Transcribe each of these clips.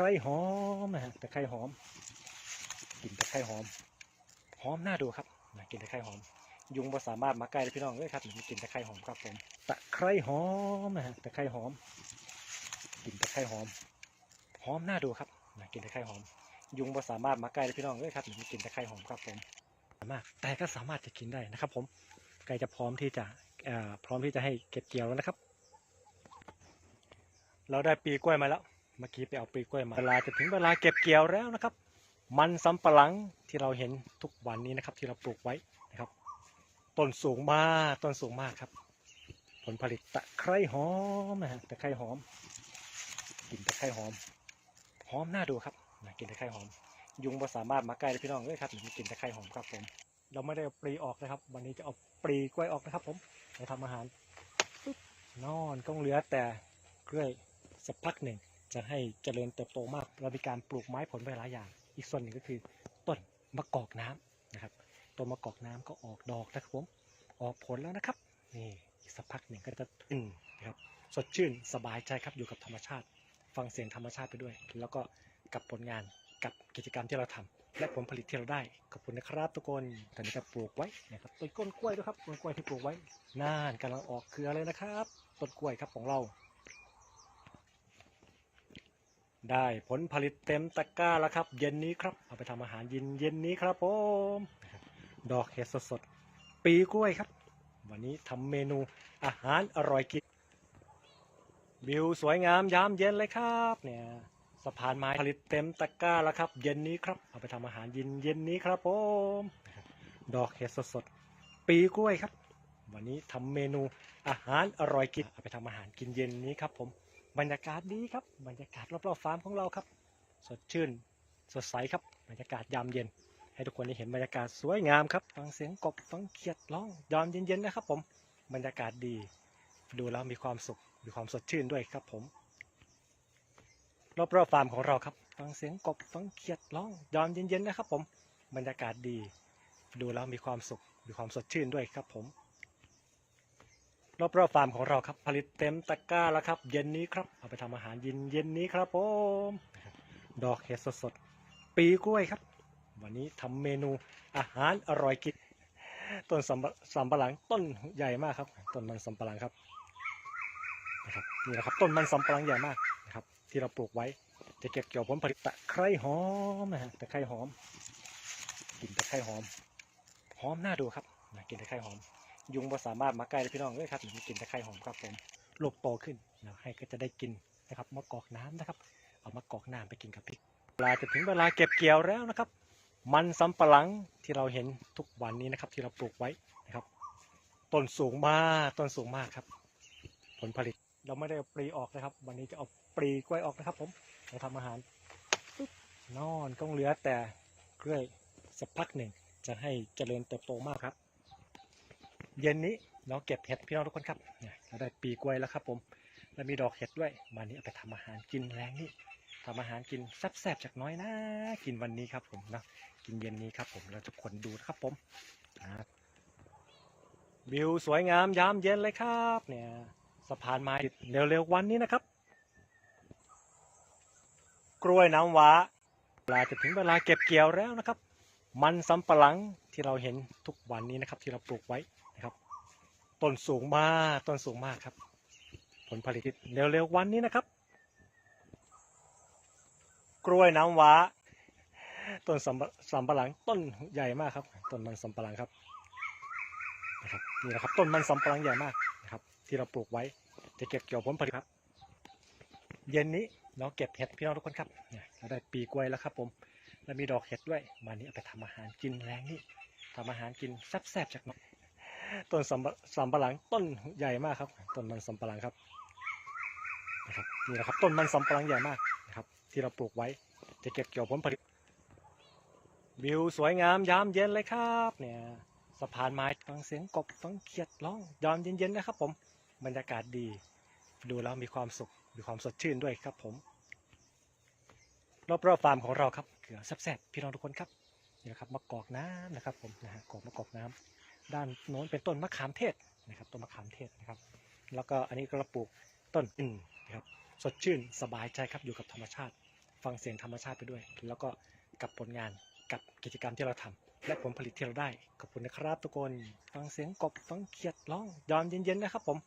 คร้หอมนะฮะตะไคร้หอมกลิ่นตะไคร้หอมหอมน่าดูครับนะกลิ่นตะไคร้หอม ยุงบ่สามารถมาใกล้ได้พี่น้องเลยครับนี่กลิ่นตะไคร้หอมครับผมตะไคร้หอมนะฮะตะไคร้หอมกลิ่นตะไคร้หอมหอมน่าดูครับนะกลิ่นตะไคร้หอม ยุงบ่สามารถมาใกล้ได้พี่น้องเลยครับนี่กลิ่นตะไคร้หอมครับผมมากแต่ก็สามารถจะกินได้นะครับ ผมใกล้จะพร้อมที่จะพร้อมที่จะให้เก็บเกี่ยวแล้วนะครับ เราได้ปีกล้วยมาแล้ว เมื่อกี้ไปเอาปลีกล้วยมาเวลาจะถึงเวลาเก็บเกี่ยวแล้วนะครับ มันสำปะหลังที่เราเห็นทุกวันนี้นะครับ ที่เราปลูกไว้นะครับ ต้นสูงมากต้นสูงมากครับ ผลผลิตตะไคร้หอมนะฮะตะไคร้หอมกลิ่นตะไคร้หอมหอมน่าดูครับนะกลิ่นตะไคร้หอม ยุงบ่สามารถมาใกล้ได้พี่น้องเลยครับนี่กลิ่นตะไคร้หอมครับผมเราไม่ได้เอาปลีออกนะครับ วันนี้จะเอาปลีกล้วยออกนะครับ ผมไปทำอาหารนอนก็เหลือแต่กล้วยสักพักหนึ่ง จะให้เจริญเติบโตมาก เรามีการปลูกไม้ผลไม้หลายอย่าง อีกส่วนหนึ่งก็คือต้นมะกอกน้ำนะครับ ต้นมะกอกน้ำก็ออกดอกนะครับผม ออกผลแล้วนะครับ นี่อีกสักพักหนึ่งก็จะอืมนะครับ สดชื่นสบายใจครับอยู่กับธรรมชาติ ฟังเสียงธรรมชาติไปด้วย แล้วก็กับผลงานกับกิจกรรมที่เราทำและผลผลิตที่เราได้ ขอบคุณนะครับทุกคน ตอนนี้ก็ปลูกไว้นะครับต้นก้นกล้วยด้วยครับ ต้นกล้วยที่ปลูกไว้ น่านกำลังออกเครือเลยนะครับ ต้นกล้วยครับของเรา ได้ผลผลิตเต็มตะกร้าแล้วครับ เย็นนี้ครับ เอาไปทำอาหารเย็นเย็นนี้ครับผมดอกเห็ดสดๆปีกล้วยครับ วันนี้ทำเมนูอาหารอร่อยกินวิวสวยงามยามเย็นเลยครับเนี่ยสะพานไม้ผลิตเต็มตะกร้าแล้วครับ เย็นนี้ครับ เอาไปทำอาหารเย็นเย็นนี้ครับผมดอกเห็ดสดๆปีกล้วยครับ วันนี้ทำเมนูอาหารอร่อยกินเอาไปทำอาหารกินเย็นนี้ครับผม บรรยากาศดีครับ บรรยากาศรอบๆฟาร์มของเราครับ สดชื่น สดใสครับ บรรยากาศยามเย็น ให้ทุกคนได้เห็นบรรยากาศสวยงามครับ ฟังเสียงกบ ฟังเขียดร้อง ยามเย็นๆนะครับ ผม บรรยากาศดี ดูแล้วมีความสุข มีความสดชื่นด้วยครับผม รอบๆฟาร์มของเราครับ ฟังเสียงกบ ฟังเขียดร้อง ยามเย็นๆนะครับ ผม บรรยากาศดี ดูแล้วมีความสุข มีความสดชื่นด้วยครับผม รอบๆฟาร์มของเราครับผลิตเต็มตะกร้าแล้วครับ เย็นนี้ครับเอาไปทำอาหารเย็นเย็นนี้ครับผมดอกเห็ดสดๆปีกล้วยครับ วันนี้ทำเมนูอาหารอร่อยกินต้นสำปะสำปะหลังต้นใหญ่มากครับต้นมันสำปะหลังครับนะครับนี่แหละครับต้นมันสำปะหลังใหญ่มากนะครับ ที่เราปลูกไว้จะเก็บเกี่ยวผลผลิตตะไคร้หอมนะฮะตะไคร้หอมกลิ่นตะไคร้หอมหอมน่าดูครับนะกลิ่นตะไคร้หอม ยุงบ่สามารถมาใกล้ได้พี่น้องเลยครับนี่กินตะไคร้หอมครับผมลูกโตขึ้นนะให้ก็จะได้กินนะครับมะกอกน้ำนะครับ เอามะกอกน้ำไปกินกับพริกเวลาจะถึงเวลาเก็บเกี่ยวแล้วนะครับ มันสำปะหลังที่เราเห็นทุกวันนี้นะครับ ที่เราปลูกไว้นะครับต้นสูงมากต้นสูงมากครับ ผลผลิตเราไม่ได้เอาปลีออกนะครับ วันนี้จะเอาปลีกล้วยออกนะครับ ผมเราทำอาหารนอนก็เหลือแต่กล้วยสักพักหนึ่งจะให้เจริญเติบโตมากครับ เย็นนี้เราเก็บเห็ดพี่น้องทุกคนครับเราได้ปีกล้วยแล้วครับผมแล้วมีดอกเห็ดด้วยวันนี้เอาไปทำอาหารกินแรงนี่ทำอาหารกินแซ่บๆจากน้อยนะกินวันนี้ครับผมนะกินเย็นนี้ครับผมเราจะคนดูนะครับผมวิวสวยงามยามเย็นเลยครับ เนี่ยสะพานไม้เร็วๆวันนี้นะครับ กล้วยน้ำว้าเวลาจะถึงเวลาเก็บเกี่ยวแล้วนะครับ มันสำปะหลังที่เราเห็นทุกวันนี้นะครับ ที่เราปลูกไว้ ต้นสูงมากต้นสูงมากครับ ผลผลิตเร็วๆวันนี้นะครับ กล้วยน้ำว้า ต้นสำปะสำปะหลังต้นใหญ่มากครับ ต้นมันสำปะหลังครับนะครับนี่นะครับต้นมันสำปะหลังใหญ่มากนะครับ ที่เราปลูกไว้ จะเก็บเกี่ยวผลผลิตครับ เย็นนี้เราเก็บเห็ดพี่น้องทุกคนครับเราได้ปีกล้วยแล้วครับ ผมแล้วมีดอกเห็ดด้วยวันนี้เอาไปทำอาหารกินแรงนี่ทำอาหารกินแซ่บๆจากน้อย ต้นสำปะสำปะหลังต้นใหญ่มากครับต้นมันสำปะหลังครับนะครับนี่แหละครับต้นมันสำปะหลังใหญ่มากนะครับ ที่เราปลูกไว้จะเก็บเกี่ยวผลผลิตวิวสวยงามยามเย็นเลยครับเนี่ยสะพานไม้ฟังเสียงกบฟังเขียดร้องยามเย็นๆนะครับ ผมบรรยากาศดี ดูแล้วมีความสุขมีความสดชื่นด้วยครับผมรอบๆฟาร์มของเราครับเกลือแซ่บๆพี่น้องทุกคนครับนี่นะครับมะกอกน้ำนะครับผมนะฮะกอกมะกอกน้ำ ด้านโน้นเป็นต้นมะขามเทศนะครับต้นมะขามเทศนะครับ แล้วก็อันนี้ก็เราปลูกต้นอึ่งนะครับสดชื่นสบายใจครับอยู่กับธรรมชาติ ฟังเสียงธรรมชาติไปด้วย แล้วก็กับผลงานกับกิจกรรมที่เราทำและผลผลิตที่เราได้ขอบคุณนะครับทุกคนฟังเสียงกบฟังเขียดร้องยามเย็นๆนะครับ ผม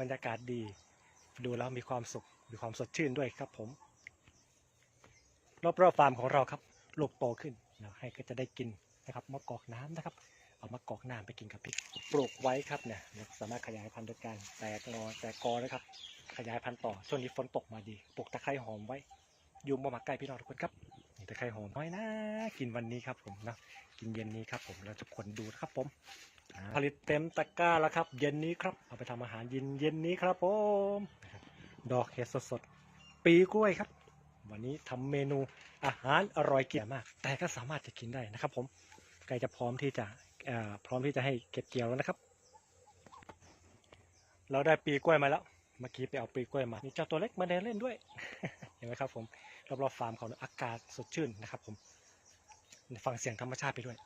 บรรยากาศดี ดูแล้วมีความสุขมีความสดชื่นด้วยครับผมรอบๆฟาร์มของเราครับลูกโตขึ้นให้ก็จะได้กินนะครับมะกอกน้ำนะครับ เอามะกอกน้ำไปกินกับพริก ปลูกไว้ครับเนี่ยสามารถขยายพันธุ์โดยการแตกงอแตกกอนะครับ ขยายพันธุ์ต่อช่วงนี้ฝนตกมาดีปลูกตะไคร้หอมไว้ ยุงบ่มาใกล้พี่น้องทุกคนครับนี่ตะไคร้หอมน้อยนะกินวันนี้ครับผมนะกินเย็นนี้ครับผมเราจะคนดูนะครับผมอ่าผลิตเต็มตะกร้าแล้วครับ เย็นนี้ครับเอาไปทำอาหารเย็นเย็นนี้ครับผมนะครับดอกเห็ดสดๆปีกล้วยครับวันนี้ทำเมนูอาหารอร่อยเกี่ยมาก แต่ก็สามารถจะกินได้นะครับผม ใกล้จะพร้อมที่จะเอ่อ พร้อมที่จะให้เก็บเกี่ยวแล้วนะครับ เราได้ปีกล้วยมาแล้ว เมื่อกี้ไปเอาปีกล้วยมามีเจ้าตัวเล็กมาเดินเล่นด้วย เห็นไหมครับผมรอบๆฟาร์มเขาอากาศสดชื่นนะครับ ผม ฟังเสียงธรรมชาติไปด้วย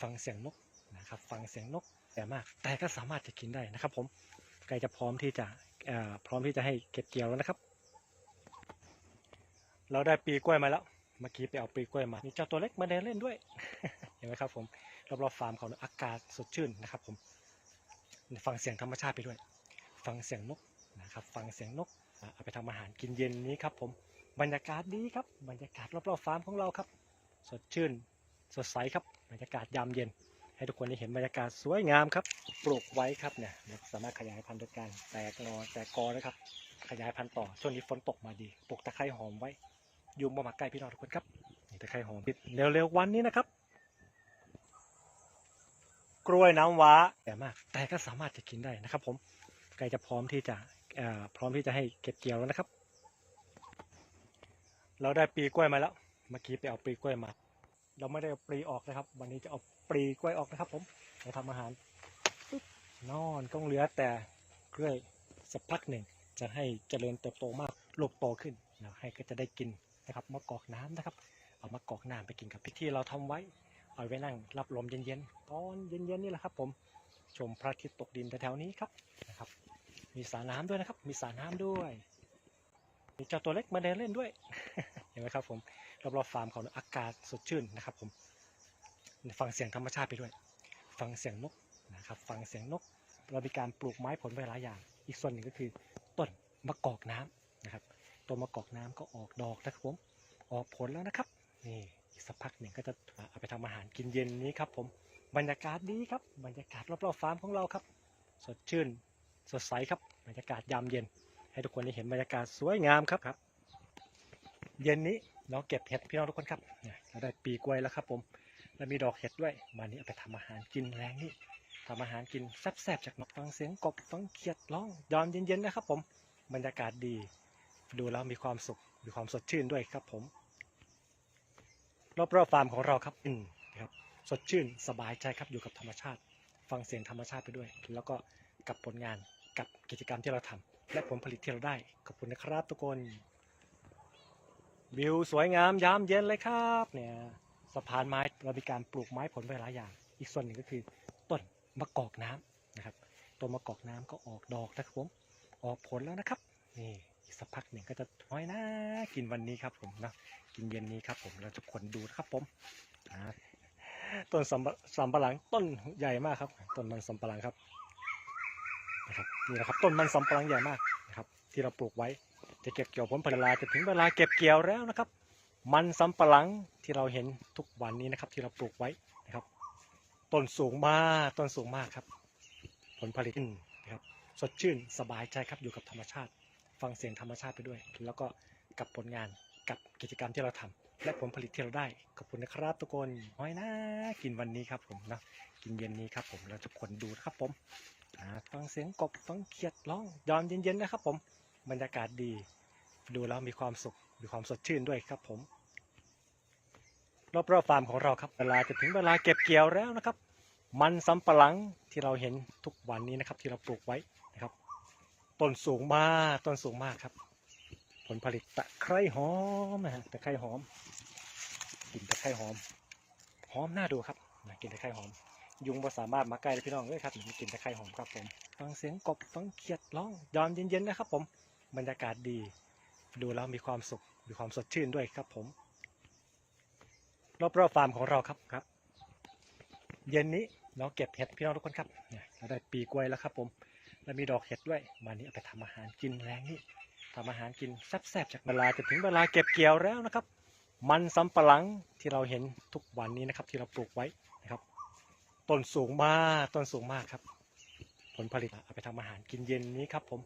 ฟังเสียงนกนะครับ ฟังเสียงนกแต่มาก แต่ก็สามารถจะกินได้นะครับ ผมใกล้จะพร้อมที่จะพร้อมที่จะให้เก็บเกี่ยวแล้วนะครับ เราได้ปีกล้วยมาแล้ว เมื่อกี้ไปเอาปีกล้วยมามีเจ้าตัวเล็กมาเดินเล่นด้วย เห็นไหมครับผม รอบๆฟาร์มเขาอากาศสดชื่นนะครับผมฟังเสียงธรรมชาติไปด้วย ฟังเสียงนกนะครับฟังเสียงนกเอาไปทำอาหารกินเย็นนี้ครับผมบรรยากาศดีครับบรรยากาศรอบๆฟาร์มของเราครับ สดชื่นสดใสครับบรรยากาศยามเย็น ให้ทุกคนได้เห็นบรรยากาศสวยงามครับ ปลูกไว้ครับเนี่ยสามารถขยายพันธุ์โดยการแตกงอแตกกอนะครับ ขยายพันธุ์ต่อช่วงนี้ฝนตกมาดีปลูกตะไคร้หอมไว้ยุงบ่มาใกล้พี่น้องทุกคนครับตะไคร้หอมปิดเร็วๆวันนี้นะครับ กล้วยน้ำว้าแต่มาก แต่ก็สามารถจะกินได้นะครับ ผมใกล้จะพร้อมที่จะพร้อมที่จะให้เก็บเกี่ยวแล้วนะครับ เราได้ปีกล้วยมาแล้ว เมื่อกี้ไปเอาปีกล้วยมา เราไม่ได้เอาปลีออกนะครับ วันนี้จะเอาปลีกล้วยออกนะครับ ผมเราทำอาหารนอนก็เหลือแต่กล้วยสักพักหนึ่งจะให้เจริญเติบโตมากลูกโตขึ้นนะให้ก็จะได้กินนะครับมะกอกน้ำนะครับ เอามะกอกน้ำไปกินกับพริกที่เราทำไว้ เอาไว้นั่งรับลมเย็นๆตอนเย็นๆนี่แหละครับ ผมชมพระอาทิตย์ตกดินแถวๆนี้ครับนะครับ มีสระน้ำด้วยนะครับ มีสระน้ำด้วยมีเจ้าตัวเล็กมาเดินเล่นด้วยเห็นไหมครับ ผมรอบๆฟาร์มเขาอากาศสดชื่นนะครับ ผมฟังเสียงธรรมชาติไปด้วย ฟังเสียงนกนะครับ ฟังเสียงนก เรามีการปลูกไม้ผลไว้หลายอย่าง อีกส่วนหนึ่งก็คือต้นมะกอกน้ำนะครับต้นมะกอกน้ำก็ออกดอกนะครับผมออกผลแล้วนะครับนี่ อีกสักพักหนึ่งก็จะเอาไปทำอาหารกินเย็นนี้ครับ ผมบรรยากาศดีครับ บรรยากาศรอบๆฟาร์มของเราครับ สดชื่นสดใสครับบรรยากาศยามเย็น ให้ทุกคนได้เห็นบรรยากาศสวยงามครับครับ เย็นนี้เราเก็บเห็ดพี่น้องทุกคนครับเนี่เราได้ปีกล้วยแล้วครับผมแล้วมีดอกเห็ดด้วยมานี้เอาไปทำอาหารกินแรงนี่ทำอาหารกินแซ่บๆจากนกฟังเสียงกบฟังเขียดร้องยามเย็นๆนะครับ ผมบรรยากาศดี ดูแล้วมีความสุขมีความสดชื่นด้วยครับผม รอบๆฟาร์มของเราครับอืมนะครับสดชื่นสบายใจครับอยู่กับธรรมชาติ ฟังเสียงธรรมชาติไปด้วย แล้วก็กับผลงานกับกิจกรรมที่เราทำและผลผลิตที่เราได้ขอบคุณนะครับทุกคน วิวสวยงามยามเย็นเลยครับเนี่ยสะพานไม้เรามีการปลูกไม้ผลไว้หลายอย่าง อีกส่วนหนึ่งก็คือต้นมะกอกน้ำนะครับต้นมะกอกน้ำก็ออกดอกนะครับผมออกผลแล้วนะครับนี่ อีกสักพักหนึ่งก็จะน้อยนะกินวันนี้ครับผมนะกินเย็นนี้ครับผมเราจะคนดูนะครับผมต้นสำปะสำปะหลังต้นใหญ่มากครับ ต้นมันสำปะหลังครับนะครับนี่นะครับต้นมันสำปะหลังใหญ่มากนะครับ ที่เราปลูกไว้จะเก็บเกี่ยวผลผลิตจะถึงเวลาเก็บเกี่ยวแล้วนะครับ มันสำปะหลังที่เราเห็นทุกวันนี้นะครับ ที่เราปลูกไว้นะครับ ต้นสูงมากต้นสูงมากครับ ผลผลิตนะครับ สดชื่นสบายใจครับอยู่กับธรรมชาติ ฟังเสียงธรรมชาติไปด้วย แล้วก็กับผลงานกับกิจกรรมที่เราทำและผลผลิตที่เราได้ ขอบคุณนะครับทุกคนน้อยนะกินวันนี้ครับผมนะกินเย็นนี้ครับผมเราจะคนดูนะครับผมฟังเสียงกบฟังเขียดร้องยามเย็นๆนะครับผมบรรยากาศดี ดูแล้วมีความสุขมีความสดชื่นด้วยครับผมรอบๆฟาร์มของเราครับเวลาจะถึงเวลาเก็บเกี่ยวแล้วนะครับ มันสำปะหลังที่เราเห็นทุกวันนี้นะครับที่เราปลูกไว้ ต้นสูงมากต้นสูงมากครับ ผลผลิตตะไคร้หอมนะฮะตะไคร้หอมกลิ่นตะไคร้หอมหอมน่าดูครับนะกลิ่นตะไคร้หอม ยุงบ่สามารถมาใกล้ได้พี่น้องเลยครับมีกลิ่นตะไคร้หอมครับผมฟังเสียงกบฟังเขียดร้องยามเย็นๆนะครับ ผมบรรยากาศดี ดูแล้วมีความสุขมีความสดชื่นด้วยครับผม รอบๆฟาร์มของเราครับครับ เย็นนี้เราเก็บเห็ดพี่น้องทุกคนครับเราได้ปีกล้วยแล้วครับผม แล้วมีดอกเห็ดด้วยมานี้เอาไปทำอาหารกินแรงนี่ทำอาหารกินแซ่บๆจากเวลาจะถึงเวลาเก็บเกี่ยวแล้วนะครับ มันสำปะหลังที่เราเห็นทุกวันนี้นะครับ ที่เราปลูกไว้นะครับต้นสูงมากต้นสูงมากครับ ผลผลิตเอาไปทำอาหารกินเย็นนี้ครับผม